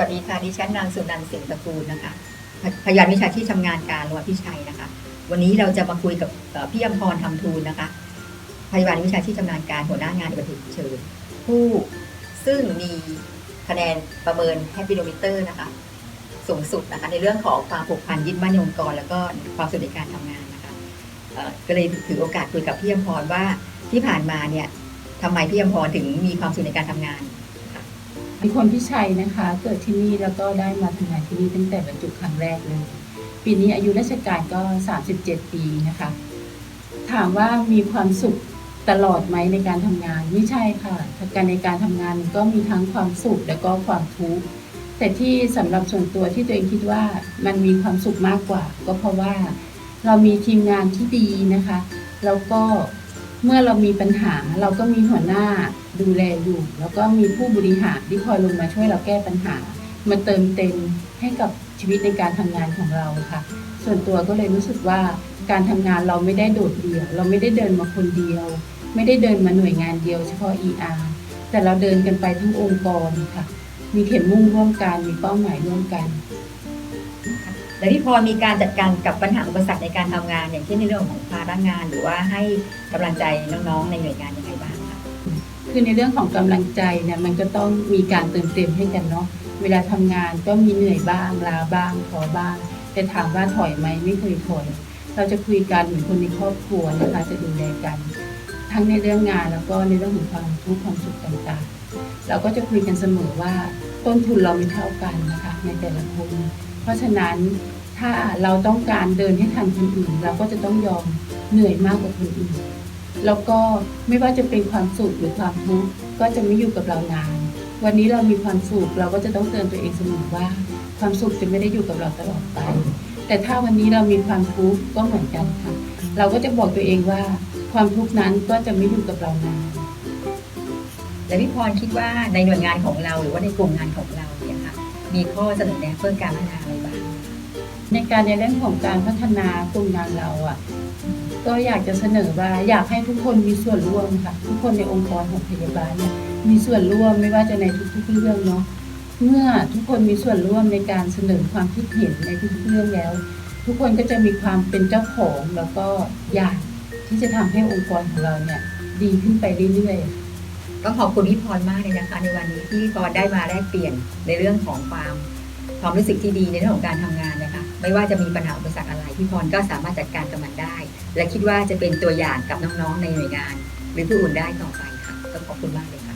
วัสดีค่ะ ดิฉันนางสุนันท์สิงห์ตระกูลนะคะ พยานวิชาที่ทำงานการรัวพิชัยนะคะ วันนี้เราจะมาคุยกับพี่อมพรทำทูลนะคะ พยาบาลวิชาที่ชำนาญการหัวหน้างานอุบัติเหตุเฉินผู้ซึ่งมีคะแนนประเมินแฮปปี้โดมิเตอร์นะคะ สูงสุดนะคะในเรื่องของความผูกพันยึดมั่นองค์กร แล้วก็ความสุขในการทำงานนะคะก็เลยถือโอกาสคุยกับพี่อมพรว่าที่ผ่านมาเนี่ยทำไมพี่อมพรถึงมีความสุขในการทำงาน เป็นคนพิชัยนะคะ เกิดที่นี่แล้วก็ได้มาทำงานที่นี่ตั้งแต่บรรจุครั้งแรกเลย ปีนี้อายุราชการก็ 37 ปีนะคะ ถามว่ามีความสุขตลอดไหมในการทำงานไม่ใช่ค่ะการในการทำงานก็มีทั้งความสุขแล้วก็ความทุกข์แต่ที่สำหรับส่วนตัวที่ตัวเองคิดว่ามันมีความสุขมากกว่า ก็เพราะว่าเรามีทีมงานที่ดีนะคะ แล้วก็ เมื่อเรามีปัญหาเราก็มีหัวหน้าดูแลอยู่ แล้วก็มีผู้บริหารที่คอยลงมาช่วยเราแก้ปัญหา มาเติมเต็มให้กับชีวิตในการทำงานของเราค่ะ ส่วนตัวก็เลยรู้สึกว่าการทำงานเราไม่ได้โดดเดี่ยว เราไม่ได้เดินมาคนเดียว ไม่ได้เดินมาหน่วยงานเดียวเฉพาะ ER แต่เราเดินกันไปทั้งองค์กรค่ะ มีเข็มมุ่งร่วมกันมีเป้าหมายร่วมกัน แล้วพี่พรมีการจัดการกับปัญหาอุปสรรคในการทำงาน อย่างเช่นในเรื่องของภาระงาน หรือว่าให้กำลังใจน้องๆ ในหน่วยงานยังไงบ้างคะคือในเรื่องของกำลังใจเนี่ยมันก็ต้องมีการเติมเต็มให้กันเนาะเวลาทำงานก็มีเหนื่อยบ้างลาบ้างท้อบ้างแต่ถามว่าถอยไหมไม่เคยถอย เราจะคุยกันเหมือนคนในครอบครัวนะคะจะดูแลกัน ทั้งในเรื่องงานแล้วก็ในเรื่องของความทุกข์ความสุขต่างๆ เราก็จะคุยกันเสมอว่าต้นทุนเราไม่เท่ากันนะคะในแต่ละคน เพราะฉะนั้นถ้าเราต้องการเดินให้ทันคนอื่น เราก็จะต้องยอมเหนื่อยมากกว่าคนอื่น แล้วก็ไม่ว่าจะเป็นความสุขหรือความทุกข์ก็จะไม่อยู่กับเรานาน วันนี้เรามีความสุขเราก็จะต้องเตือนตัวเองเสมอว่า ความสุขจะไม่ได้อยู่กับเราตลอดไป แต่ถ้าวันนี้เรามีความทุกข์ก็เหมือนกันค่ะ เราก็จะบอกตัวเองว่า ความทุกข์นั้นก็จะไม่อยู่กับเรานานแล้วพี่พรคิดว่าในหน่วยงานของเราหรือว่าในกลุ่มงานของเรา มีข้อเสนอแนะเพื่อการพัฒนาอะไรบ้างในการในเรื่องของการพัฒนากลุ่มงานเราอะก็อยากจะเสนอว่าอยากให้ทุกคนมีส่วนร่วมค่ะ ทุกคนในองค์กรของพยาบาลเนี่ยมีส่วนร่วมไม่ว่าจะในทุกๆเรื่องเนาะเมื่อทุกคนมีส่วนร่วมในการเสนอความคิดเห็นในทุกๆเรื่องแล้ว ทุกคนก็จะมีความเป็นเจ้าของแล้วก็อยากที่จะทำให้องค์กรของเราเนี่ยดีขึ้นไปเรื่อยๆ ก็ขอบคุณพี่พรมากเลยนะคะ ในวันนี้ที่พี่พรได้มาแลกเปลี่ยนในเรื่องของความความรู้สึกที่ดีในเรื่องของการทำงานนะคะ ไม่ว่าจะมีปัญหาอุปสรรคอะไรพี่พรก็สามารถจัดการกับมันได้ และคิดว่าจะเป็นตัวอย่างกับน้องๆในหน่วยงาน หรือผู้อื่นได้ต่อไปค่ะก็ขอบคุณมากเลยค่ะ